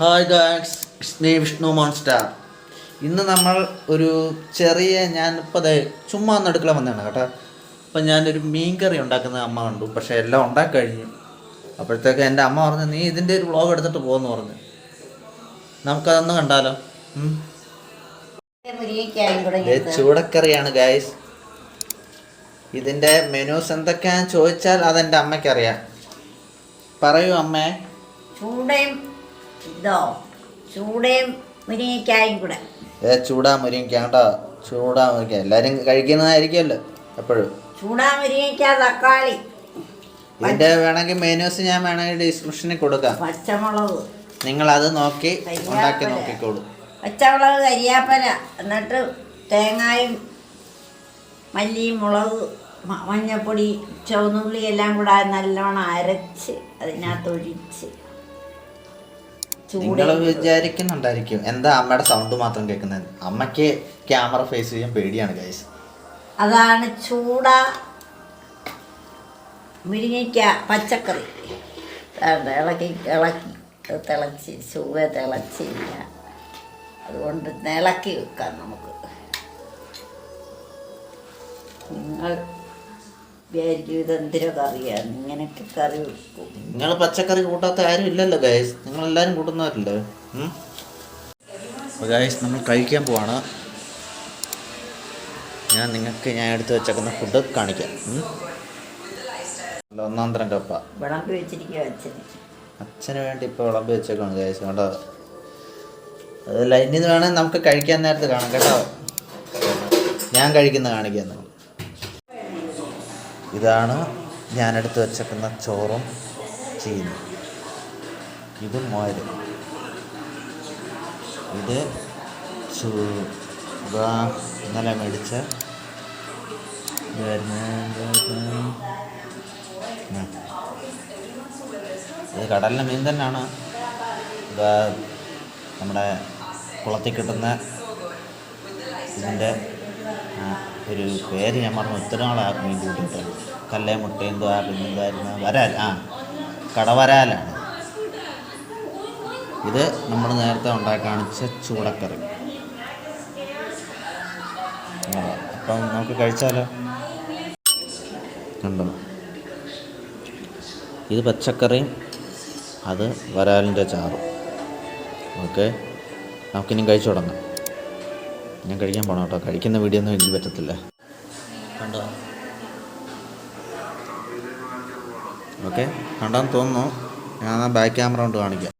Hi ഗാക്സ് സ്നേ വിഷ്ണു മോൺസ്റ്റാർ ഇന്ന് നമ്മൾ ഒരു ചെറിയ ഇപ്പോൾ ദേ ചുമ്മാ ഒന്ന് അടുക്കള വന്നതാണ് കേട്ടോ. അപ്പം ഞാനൊരു മീൻ കറി ഉണ്ടാക്കുന്ന അമ്മ കണ്ടു. പക്ഷേ എല്ലാം ഉണ്ടാക്കി കഴിഞ്ഞു അപ്പോഴത്തേക്ക് എന്റെ അമ്മ പറഞ്ഞു നീ ഇതിന്റെ ഒരു വ്ളോഗ് എടുത്തിട്ട് പോകുമെന്ന് പറഞ്ഞു. നമുക്കതൊന്ന് കണ്ടാലോ? ചൂടക്കറിയാണ് ഗായ്സ് ഇതിന്റെ മെനൂസ് എന്തൊക്കെയാണെന്ന് ചോദിച്ചാൽ അതെന്റെ അമ്മയ്ക്കറിയാം. പറയൂ അമ്മേ. ചൂടയും ഇതോ ചൂടയും മുരിങ്ങയ്ക്കായും കൂടെ. ഏ ചൂടാ മുരിങ്ങ കേട്ടോ. ചൂടാ മുരിങ്ങ. എല്ലാവരും കഴിക്കുന്നതായിരിക്കുമല്ലോ എപ്പോഴും. ചൂടാ മുരിങ്ങയ്ക്ക തക്കാളി. ഇതിന്റെ വേണമെങ്കിൽ മെനൂസ് ഞാൻ വേണമെങ്കിൽ ഡിസ്ക്രിപ്ഷനിൽ കൊടുക്കാം. പച്ചമുളക്. നിങ്ങൾ അത് നോക്കി ഉണ്ടാക്കി. നോക്കിക്കോളൂ. പച്ചമുളക് കരിയാപ്പല എന്നിട്ട് തേങ്ങായും മല്ലിയും മുളക് മഞ്ഞപ്പൊടി ചുവന്നുള്ളി എല്ലാം കൂടെ നല്ലോണം അരച്ച് അതിനകത്ത് ഒഴിച്ച്. നിങ്ങൾ വിചാരിക്കുന്നുണ്ടായിരിക്കും. എന്താ അമ്മയുടെ സൗണ്ട് മാത്രം കേൾക്കുന്നത് അമ്മയ്ക്ക് ക്യാമറ ഫേസ് ചെയ്യാൻ പേടിയാണ് ഗൈസ് അതാണ് ചൂട മുരിങ്ങയ്ക്ക പച്ചക്കറി. ഇളക്കി ഇളക്കി തിളച്ച് ചുവ തിളച്ചില്ല അതുകൊണ്ട് ഇളക്കി വെക്കാം നമുക്ക്. നിങ്ങൾ വിചാരിക്കും ഇതെന്തിനോ കറിയാണ് ഇങ്ങനെയൊക്കെ കറി വെക്കും. നിങ്ങൾ പച്ചക്കറി കൂട്ടാത്ത ആരും ഇല്ലല്ലോ ഗൈസ് നിങ്ങൾ എല്ലാവരും കൂട്ടുന്നവരല്ലേ ഗൈസ് നമ്മൾ കഴിക്കാൻ പോവാണ്. ഞാൻ നിങ്ങൾക്ക് ഞാൻ എടുത്ത് വെച്ചേക്കുന്ന ഫുഡ് കാണിക്കാം. ഒന്നാം തരം കപ്പ. വിളമ്പി വെച്ചിരിക്കുക അച്ഛന്. അച്ഛന് വേണ്ടി ഇപ്പോൾ വിളമ്പി വെച്ചേക്കാണ് ഗൈസ് കേട്ടോ അത് ലൈനിൽ നിന്ന് വേണേൽ നമുക്ക് കഴിക്കാൻ നേരത്തെ കാണാം കേട്ടോ? ഞാൻ കഴിക്കുന്ന കാണിക്കാം നിങ്ങൾ ഇതാണ് ഞാനെടുത്ത് വെച്ചേക്കുന്ന ചോറും ചീനി. ഇത് മോര് ഇത് ഇന്നലെ മേടിച്ച ഇത് കടലിലെ മീൻ തന്നെയാണ്. നമ്മുടെ കുളത്തിൽ കിട്ടുന്ന ഇതിന്റെ ഒരു പേര് ഞാൻ പറഞ്ഞു ഒത്തിരി നാളെ ഈ മീൻ കൂട്ടിയിട്ട് കല്ലേ മുട്ടയും പിന്നെ എന്തായിരുന്നു? വരാൽ ആ കടവരാലാണ്. ഇത് നമ്മൾ നേരത്തെ ഉണ്ടാക്കി കാണിച്ച ചൂടക്കറി. അപ്പം നമുക്ക് കഴിച്ചാലോ? കണ്ടോ? ഇത് പച്ചക്കറിയും അത് വരാലിന്റെ ചാറും. ഓക്കെ? നമുക്കിനി കഴിച്ചു തുടങ്ങാം. ഞാൻ കഴിക്കാൻ പോകണം കേട്ടോ. കഴിക്കുന്ന വീഡിയോ ഒന്നും എനിക്ക് പറ്റത്തില്ല. കണ്ടോ? ഓക്കെ കണ്ടാന്ന് തോന്നുന്നു. ഞാൻ ബാക്ക് ക്യാമറ കൊണ്ട് കാണിക്കാം.